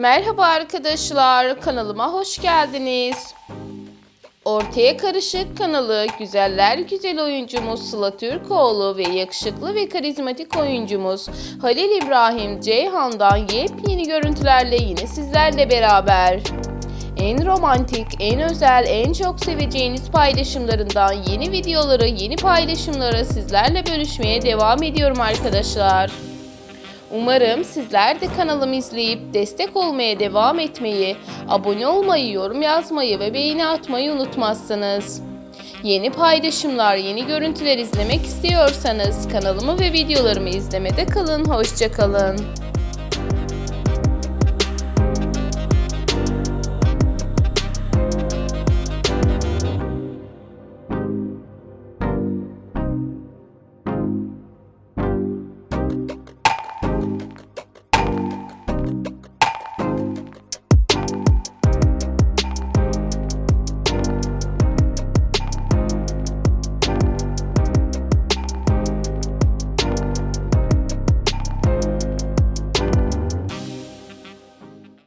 Merhaba arkadaşlar, kanalıma hoş geldiniz. Ortaya Karışık kanalı güzeller güzel oyuncumuz Sıla Türkoğlu ve yakışıklı ve karizmatik oyuncumuz Halil İbrahim Ceyhan'dan yepyeni görüntülerle yine sizlerle beraber. En romantik, en özel, en çok seveceğiniz paylaşımlarından yeni videoları, yeni paylaşımları sizlerle bölüşmeye devam ediyorum arkadaşlar. Umarım sizler de kanalımı izleyip destek olmaya devam etmeyi, abone olmayı, yorum yazmayı ve beğeni atmayı unutmazsınız. Yeni paylaşımlar, yeni görüntüler izlemek istiyorsanız kanalımı ve videolarımı izlemede kalın. Hoşçakalın.